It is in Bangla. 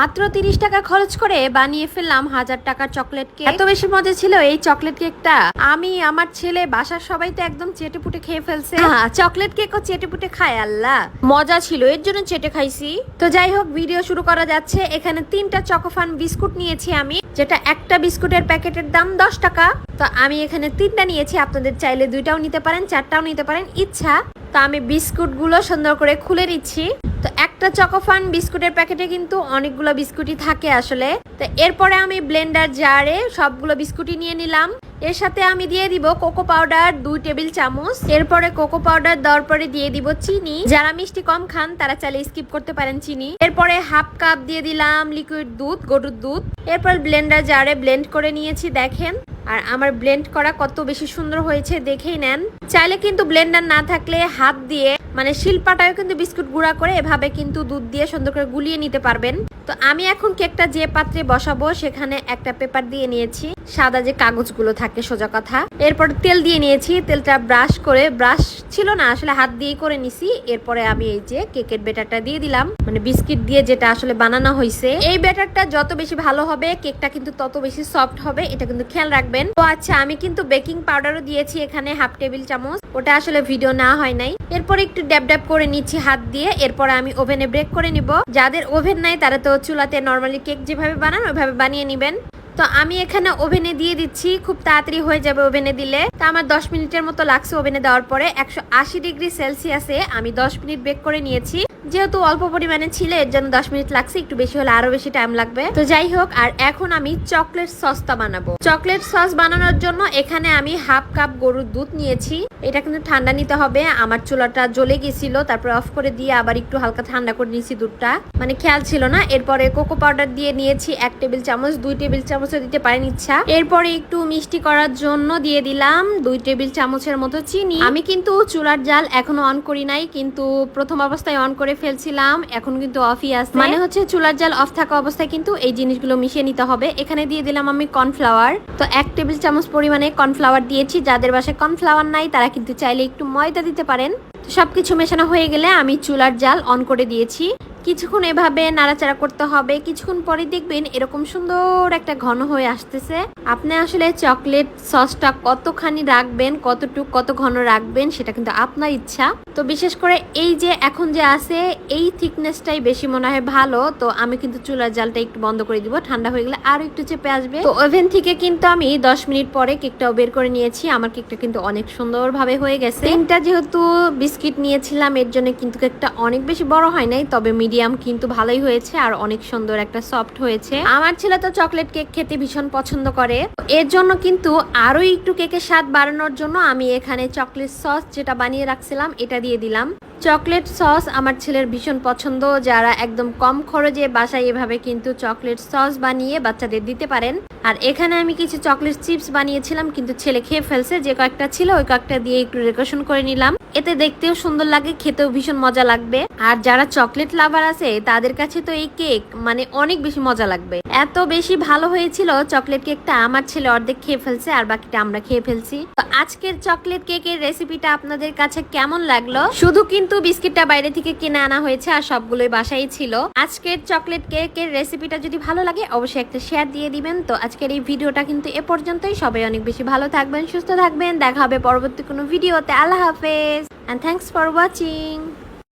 মাত্র তিরিশ টাকা খরচ করে বানিয়ে ফেললাম হাজার টাকার চকলেট কেক এত বেশি মজা ছিল এই চকলেট কেকটা আমি আমার ছেলে বাসার সবাই তো একদম চেটে পুটে খেয়ে ফেলছে। চকলেট কেকও চেটে পুটে খায় আল্লাহ। মজা ছিল এর জন্য চেটে খাইছি। তো যাই হোক ভিডিও শুরু করা যাচ্ছে। এখানে তিনটা চকোফান বিস্কুট নিয়েছি আমি যেটা একটা বিস্কুটের প্যাকেটের দাম দশ টাকা। তো আমি এখানে তিনটা নিয়েছি, আপনাদের চাইলে দুইটাও নিতে পারেন, চারটাও নিতে পারেন। ইচ্ছা, তো আমি বিস্কুটগুলো সুন্দর করে খুলে নিচ্ছি। তো একটা চকোফান বিস্কুটের প্যাকেটে কিন্তু অনেকগুলো বিস্কুটই থাকে আসলে। তো এরপরে আমি ব্লেন্ডার জারে সবগুলো বিস্কুটই নিয়ে নিলাম। এর সাথে আমি দিয়ে দিব কোকো পাউডার দুই টেবিল চামচ। এরপরে কোকো পাউডার দেওয়ার পরে দিয়ে দিব চিনি। যারা মিষ্টি কম খান, তারা চাইলে স্কিপ করতে পারেন চিনি। এরপরে হাফ কাপ দিয়ে দিলাম লিকুইড দুধ, গরুর দুধ। এরপর ব্লেন্ডার জারে ব্লেন্ড করে নিয়েছি, দেখেন। আর আমার ব্লেন্ড করা কত বেশি সুন্দর হয়েছে দেখেই নেন। চাইলে কিন্তু ব্লেন্ডার না থাকলে হাত দিয়ে মানে শিল্পাটাও কিন্তু বিস্কুট গুঁড়া করে এভাবে কিন্তু দুধ দিয়ে সুন্দর করে গুলিয়ে নিতে পারবেন। তো আমি এখন কেকটা যে পাত্রে বসাবো সেখানে একটা পেপার দিয়ে নিয়েছি। সাদা যে কাগজগুলো থাকে, সোজা কথা। এরপর তেল দিয়ে নিয়েছি, তেলটা ব্রাশ করে, ব্রাশ ছিল না, আসলে হাত দিয়েই করে নিছি। এরপরে আমি এই যে কেকের বেটারটা দিয়ে দিলাম। মানে বিস্কিট দিয়ে যেটা আসলে বানানো হয়েছে এই বেটারটা যত বেশি ভালো হবে, কেকটা কিন্তু তত বেশি সফট হবে, এটা কিন্তু খেয়াল রাখবেন। তো আচ্ছা আমি কিন্তু বেকিং পাউডারও দিয়েছি এখানে হাফ টেবিল চামচ। ওটা আসলে ভিডিও না হয় নাই। এরপর একটু ড্যাব ড্যাব করে নিচ্ছি হাত দিয়ে। এরপর আমি ওভেনে ব্রেক করে নিব। যাদের ওভেন নাই, তারা তো চুলাতে নর্মালি কেক যেভাবে বানান, ওইভাবে বানিয়ে নিবেন। তো আমি এখানে ওভেনে দিয়ে দিচ্ছি, খুব তাড়াতাড়ি হয়ে যাবে ওভেনে দিলে। তা আমার দশ মিনিটের মতো লাগছে ওভেনে দেওয়ার পরে। একশো আশি ডিগ্রি সেলসিয়াসে আমি দশ মিনিট বেক করে নিয়েছি। যেহেতু অল্প পরিমাণে ছিল, এর জন্য দশ মিনিট লাগছে, একটু বেশি হলে আরও বেশি টাইম লাগবে। তো যাই হোক, আর এখন আমি চকলেট সসটা বানাবো। চকলেট সস বানানোর জন্য এখানে আমি হাফ কাপ গরুর দুধ নিয়েছি। এটা কিন্তু ঠান্ডা নিতে হবে, আমার চুলাটা জ্বলে গেছিল, তারপরে অফ করে দিয়ে আবার একটু হালকা ঠান্ডা করে নিয়েছি দুধটা। মানে খেয়াল ছিল না, এরপরে কোকো পাউডার দিয়ে নিয়েছি এক টেবিল চামচ, দুই টেবিল চামচও দিতে পারেন ইচ্ছা। এরপরে একটু মিষ্টি করার জন্য দিয়ে দিলাম দুই টেবিল চামচের মতো চিনি। আমি কিন্তু চুলার জাল এখনও অন করি নাই, কিন্তু প্রথম অবস্থায় অন করে ফেলছিলাম, এখন কিন্তু অফই আছে। মানে হচ্ছে চুলার জাল অফ থাকা অবস্থায় কিন্তু এই জিনিসগুলো মিশিয়ে নিতে হবে। এখানে দিয়ে দিলাম আমি কর্নফ্লাওয়ার তো এক টেবিল চামচ পরিমাণে কর্নফ্লাওয়ার দিয়েছি। যাদের বাসায় কর্নফ্লাওয়ার নাই, তারা কিন্তু চাইলে একটু ময়দা দিতে পারেন। সব সবকিছু মেশানো হয়ে গেলে আমি চুলার জাল অন করে দিয়েছি। কিছুক্ষণ এভাবে নাড়াচাড়া করতে হবে। কিছুক্ষণ পরে দেখবেন এরকম সুন্দর একটা ঘন হয়ে আসতেছে। আপনি আসলে চকলেট সসটা কতখানি রাখবেন, কতটুক, কত ঘন রাখবেন, সেটা কিন্তু আপনার ইচ্ছা। তো বিশেষ করে এই যে এখন যে আছে, এই থিকনেসটাই বেশি মনে হয় ভালো। তো আমি কিন্তু চুলার জালটা একটু বন্ধ করে দিব, ঠান্ডা হয়ে গেলে আরও একটু চেপে আসবে। তো ওভেন থেকে কিন্তু আমি দশ মিনিট পরে কেকটাও বের করে নিয়েছি। আমার কেকটা কিন্তু অনেক সুন্দরভাবে হয়ে গেছে। তিনটা যেহেতু বিস্কিট নিয়েছিলাম, এর জন্য কিন্তু কেকটা অনেক বেশি বড় হয় নাই, তবে মিডিয়াম কিন্তু ভালোই হয়েছে আর অনেক সুন্দর একটা সফট হয়েছে। আমার ছেলে তো চকলেট কেক খেতে ভীষণ পছন্দ করে। এর জন্য কিন্তু আরও একটু কেকের স্বাদ বাড়ানোর জন্য আমি এখানে চকলেট সস যেটা বানিয়ে রাখছিলাম, এটা দিয়ে দিলাম। চকলেট সস আমার ছেলের ভীষণ পছন্দ, যারা একদম কম খরচে বাসায় এভাবে কিন্তু চকলেট সস বানিয়ে বাচ্চাদের দিতে পারেন। আর এখানে আমি কিছু চকলেট চিপস বানিয়েছিলাম, কিন্তু ছেলে খেয়ে ফেলছে, যে কয়েকটা ছিল ওই কয়েকটা দিয়ে একটু ডেকোরেশন করে নিলাম। এতে দেখতেও সুন্দর লাগে, খেতেও ভীষণ মজা লাগবে। আর যারা চকলেট লাভার আছে, তাদের কাছে তো এই কেক মানে অনেক বেশি মজা লাগবে। এত বেশি ভালো হয়েছিল, চকলেট কেকটা আমার ছেলে অর্ধেক খেয়ে ফেলছে, আর বাকিটা আমরা খেয়ে ফেলছি। তো আজকের চকলেট কেকের রেসিপিটা আপনাদের কাছে কেমন লাগল? শুধু কিন্তু বিস্কিটটা বাইরে থেকে কিনে আনা হয়েছে আর সবগুলোই বাসাই ছিল। আজকের চকলেট কেকের রেসিপিটা যদি ভালো লাগে, অবশ্যই একটা শেয়ার দিয়ে দিবেন। তো আজকের এই ভিডিওটা কিন্তু এ পর্যন্তই। সবাই অনেক বেশি ভালো থাকবেন, সুস্থ থাকবেন। দেখা হবে পরবর্তী কোনো ভিডিওতে। আল্লাহ হাফেজ। And thanks for watching